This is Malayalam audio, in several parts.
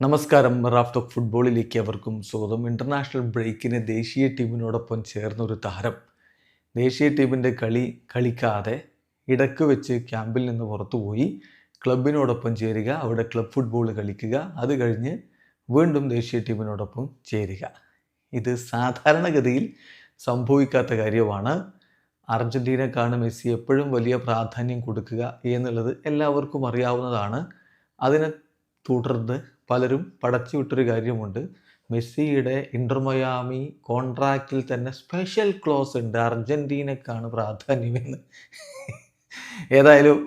നമസ്കാരം. റാഫ് ടോക്ക് ഫുട്ബോളിലേക്ക് അവർക്കും സ്വാഗതം. ഇന്റർനാഷണൽ ബ്രേക്കിന് ദേശീയ ടീമിനോടൊപ്പം ചേർന്ന ഒരു താരം. ദേശീയ ടീമിന്റെ കളി കളിക്കാതെ ഇടയ്ക്ക് വെച്ച് ക്യാമ്പിൽ നിന്ന് പുറത്തുപോയി ക്ലബിനോടൊപ്പം ചേരുക അവിടെ ക്ലബ് ഫുട്ബോൾ കളിക്കുക അത് കഴിഞ്ഞ് വീണ്ടും ദേശീയ ടീമിനോടൊപ്പം ചേരുക. ഇത് സാധാരണഗതിയിൽ സംഭവിക്കാത്ത കാര്യമാണ്. അർജന്റീനക്കാണ് മെസ്സി എപ്പോഴും വലിയ പ്രാധാന്യം കൊടുക്കുക എന്നുള്ളത് എല്ലാവർക്കും അറിയാവുന്നതാണ്. അതിനെ തുടർന്ന് പലരും പടച്ചു വിട്ടൊരു കാര്യമുണ്ട്. മെസ്സിയുടെ ഇന്റർമയാമി കോൺട്രാക്റ്റിൽ തന്നെ സ്പെഷ്യൽ ക്ലോസ് ഉണ്ട്. അർജന്റീനക്കാണ് പ്രാധാന്യമെന്ന്. ഏതായാലും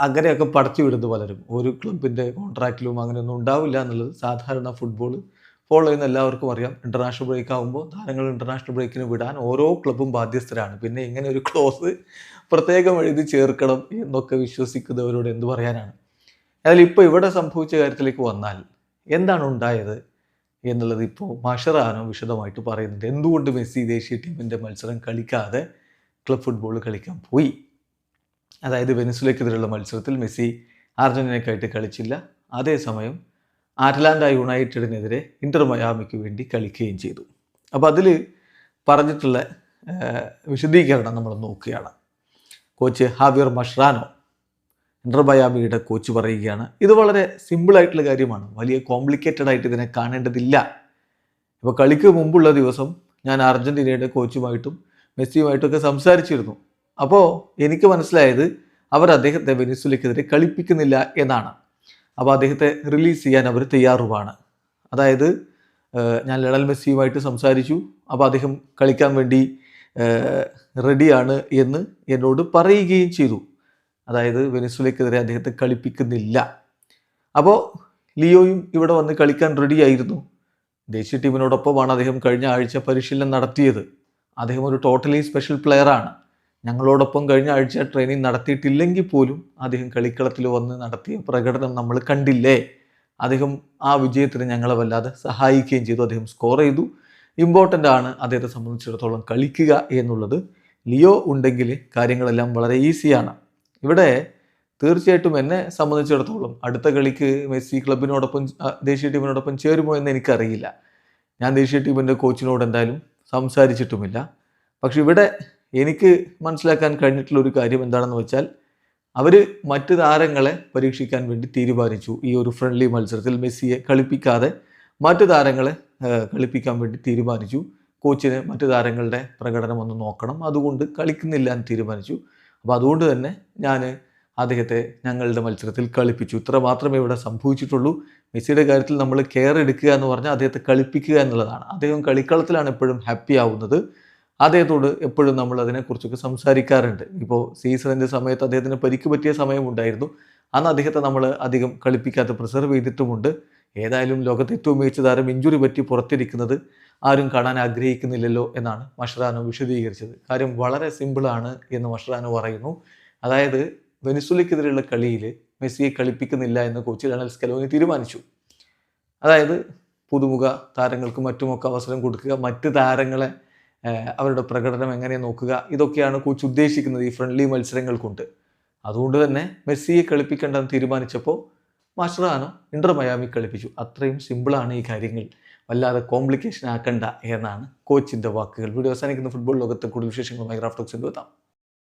അങ്ങനെയൊക്കെ പടച്ചു വിടുന്നു പലരും. ഒരു ക്ലബിന്റെ കോൺട്രാക്റ്റിലും അങ്ങനെയൊന്നും ഉണ്ടാവില്ല എന്നുള്ളത് സാധാരണ ഫുട്ബോൾ ഫോളോ ചെയ്യുന്ന എല്ലാവർക്കും അറിയാം. ഇന്റർനാഷണൽ ബ്രേക്ക് ആകുമ്പോൾ താരങ്ങൾ ഇന്റർനാഷണൽ ബ്രേക്കിന് വിടാൻ ഓരോ ക്ലബും ബാധ്യസ്ഥരാണ്. പിന്നെ ഇങ്ങനെ ഒരു ക്ലോസ് പ്രത്യേകം എഴുതി ചേർക്കണം എന്നൊക്കെ വിശ്വസിക്കുന്നവരോട് എന്ത് പറയാനാണ്? അതിൽ ഇപ്പോൾ ഇവിടെ സംഭവിച്ച കാര്യത്തിലേക്ക് വന്നാൽ എന്താണ് ഉണ്ടായത് എന്നുള്ളത് ഇപ്പോൾ മഷറാനോ വിശദമായിട്ട് പറയുന്നുണ്ട്. എന്തുകൊണ്ട് മെസ്സി ദേശീയ ടീമിന്റെ മത്സരം കളിക്കാതെ ക്ലബ് ഫുട്ബോൾ കളിക്കാൻ പോയി? അതായത് വെനസുലയ്ക്കെതിരെയുള്ള മത്സരത്തിൽ മെസ്സി അർജന്റീനയ്ക്കായിട്ട് കളിച്ചില്ല. അതേസമയം ആറ്റ്ലാൻഡ യുണൈറ്റഡിനെതിരെ ഇന്റർ മയാമിക്ക് വേണ്ടി കളിക്കുകയും ചെയ്തു. അപ്പോൾ അതിൽ പറഞ്ഞിട്ടുള്ള വിശദീകരണം നമ്മൾ നോക്കുകയാണ്. കോച്ച് ഹാവിയർ മഷ്റാനോ ഇന്റർ മയാമിയുടെ കോച്ച് പറയുകയാണ്. ഇത് വളരെ സിമ്പിളായിട്ടുള്ള കാര്യമാണ്. വലിയ കോംപ്ലിക്കേറ്റഡ് ആയിട്ട് ഇതിനെ കാണേണ്ടതില്ല. ഇപ്പോൾ കളിക്ക് മുമ്പുള്ള ദിവസം ഞാൻ അർജന്റീനയുടെ കോച്ചുമായിട്ടും മെസ്സിയുമായിട്ടൊക്കെ സംസാരിച്ചിരുന്നു. അപ്പോൾ എനിക്ക് മനസ്സിലായത് അവർ അദ്ദേഹത്തെ വെനിസുലയ്ക്കെതിരെ കളിപ്പിക്കുന്നില്ല എന്നാണ്. അപ്പോൾ അദ്ദേഹത്തെ റിലീസ് ചെയ്യാൻ അവർ തയ്യാറുമാണ്. അതായത് ഞാൻ ലണൽ മെസ്സിയുമായിട്ട് സംസാരിച്ചു. അപ്പോൾ അദ്ദേഹം കളിക്കാൻ വേണ്ടി റെഡിയാണ് എന്ന് എന്നോട് പറയുകയും ചെയ്തു. അതായത് വെനിസുലയ്ക്കെതിരെ അദ്ദേഹത്തെ കളിപ്പിക്കുന്നില്ല. അപ്പോൾ ലിയോയും ഇവിടെ വന്ന് കളിക്കാൻ റെഡിയായിരുന്നു ദേശീയ ടീമിനോടൊപ്പമാണ് അദ്ദേഹം കഴിഞ്ഞ ആഴ്ച പരിശീലനം നടത്തിയത്. അദ്ദേഹം ഒരു ടോട്ടലി സ്പെഷ്യൽ പ്ലെയറാണ് ഞങ്ങളോടൊപ്പം കഴിഞ്ഞ ആഴ്ച ട്രെയിനിങ് നടത്തിയിട്ടില്ലെങ്കിൽ പോലും അദ്ദേഹം കളിക്കളത്തിൽ വന്ന് നടത്തിയ പ്രകടനം നമ്മൾ കണ്ടില്ലേ? അദ്ദേഹം ആ വിജയത്തിന് ഞങ്ങളെ വല്ലാതെ സഹായിക്കുകയും ചെയ്തു. അദ്ദേഹം സ്കോർ ചെയ്തു. ഇമ്പോർട്ടന്റ് ആണ് അദ്ദേഹത്തെ സംബന്ധിച്ചിടത്തോളം കളിക്കുക എന്നുള്ളത്. ലിയോ ഉണ്ടെങ്കിൽ കാര്യങ്ങളെല്ലാം വളരെ ഈസിയാണ് ഇവിടെ തീർച്ചയായിട്ടും എന്നെ സംബന്ധിച്ചിടത്തോളം അടുത്ത കളിക്ക് മെസ്സി ക്ലബിനോടൊപ്പം ദേശീയ ടീമിനോടൊപ്പം ചേരുമോ എന്ന് എനിക്കറിയില്ല. ഞാൻ ദേശീയ ടീമിന്റെ കോച്ചിനോട് എന്തായാലും സംസാരിച്ചിട്ടുമില്ല. പക്ഷെ ഇവിടെ എനിക്ക് മനസ്സിലാക്കാൻ കഴിഞ്ഞിട്ടുള്ള ഒരു കാര്യം എന്താണെന്ന് വെച്ചാൽ അവർ മറ്റ് താരങ്ങളെ പരീക്ഷിക്കാൻ വേണ്ടി തീരുമാനിച്ചു. ഈ ഒരു ഫ്രണ്ട്ലി മത്സരത്തിൽ മെസ്സിയെ കളിപ്പിക്കാതെ മറ്റു താരങ്ങളെ കളിപ്പിക്കാൻ വേണ്ടി തീരുമാനിച്ചു. കോച്ചിന് മറ്റു താരങ്ങളുടെ പ്രകടനം ഒന്ന് നോക്കണം. അതുകൊണ്ട് കളിക്കുന്നില്ല എന്ന് തീരുമാനിച്ചു. അപ്പോൾ അതുകൊണ്ട് തന്നെ ഞാൻ അദ്ദേഹത്തെ ഞങ്ങളുടെ മത്സരത്തിൽ കളിപ്പിച്ചു. ഇത്ര മാത്രമേ ഇവിടെ സംഭവിച്ചിട്ടുള്ളൂ. മെസ്സിയുടെ കാര്യത്തിൽ നമ്മൾ കെയർ എടുക്കുക എന്ന് പറഞ്ഞാൽ അദ്ദേഹത്തെ കളിപ്പിക്കുക എന്നുള്ളതാണ്. അദ്ദേഹം കളിക്കളത്തിലാണ് എപ്പോഴും ഹാപ്പി ആവുന്നത്. അദ്ദേഹത്തോട് എപ്പോഴും നമ്മൾ അതിനെക്കുറിച്ചൊക്കെ സംസാരിക്കാറുണ്ട്. ഇപ്പോൾ സീസണിന്റെ സമയത്ത് അദ്ദേഹത്തിന് പരിക്ക് പറ്റിയ സമയമുണ്ടായിരുന്നു അന്ന് അദ്ദേഹത്തെ നമ്മൾ അധികം കളിപ്പിക്കാത്ത പ്രിസർവ് ചെയ്തിട്ടുമുണ്ട്. ഏതായാലും ലോകത്തെ ഏറ്റവും മികച്ച താരം ഇഞ്ചുറി പറ്റി പുറത്തിരിക്കുന്നത് ആരും കാണാൻ ആഗ്രഹിക്കുന്നില്ലല്ലോ എന്നാണ് മഷ്റാനോ വിശദീകരിച്ചത്. കാര്യം വളരെ സിമ്പിളാണ് എന്ന് മഷ്റാനോ പറയുന്നു. അതായത് വെനിസുലയ്ക്കെതിരെയുള്ള കളിയിൽ മെസ്സിയെ കളിപ്പിക്കുന്നില്ല എന്ന് കോച്ച് ലണൽ സ്കലോനി തീരുമാനിച്ചു. അതായത് പുതുമുഖ താരങ്ങൾക്ക് മറ്റുമൊക്കെ അവസരം കൊടുക്കുക മറ്റ് താരങ്ങളെ അവരുടെ പ്രകടനം എങ്ങനെ നോക്കുക ഇതൊക്കെയാണ് കോച്ച് ഉദ്ദേശിക്കുന്നത് ഈ ഫ്രണ്ട്ലി മത്സരങ്ങൾ കൊണ്ട് അതുകൊണ്ട് തന്നെ മെസ്സിയെ കളിപ്പിക്കേണ്ടെന്ന് തീരുമാനിച്ചപ്പോൾ മഷ്റാനോ ഇന്റർ മയാമി കളിപ്പിച്ചു. അത്രയും സിമ്പിളാണ് ഈ കാര്യങ്ങൾ. വല്ലാതെ കോംപ്ലിക്കേഷൻ ആക്കണ്ട എന്നാണ് കോച്ചിന്റെ വാക്കുകൾ. വീഡിയോ അവസാനിക്കുന്ന. ഫുട്ബോൾ ലോകത്തെ കൂടുതൽ വിശേഷങ്ങളുമായി റാഫ്റ്റോക്സിന്റെ എത്താം.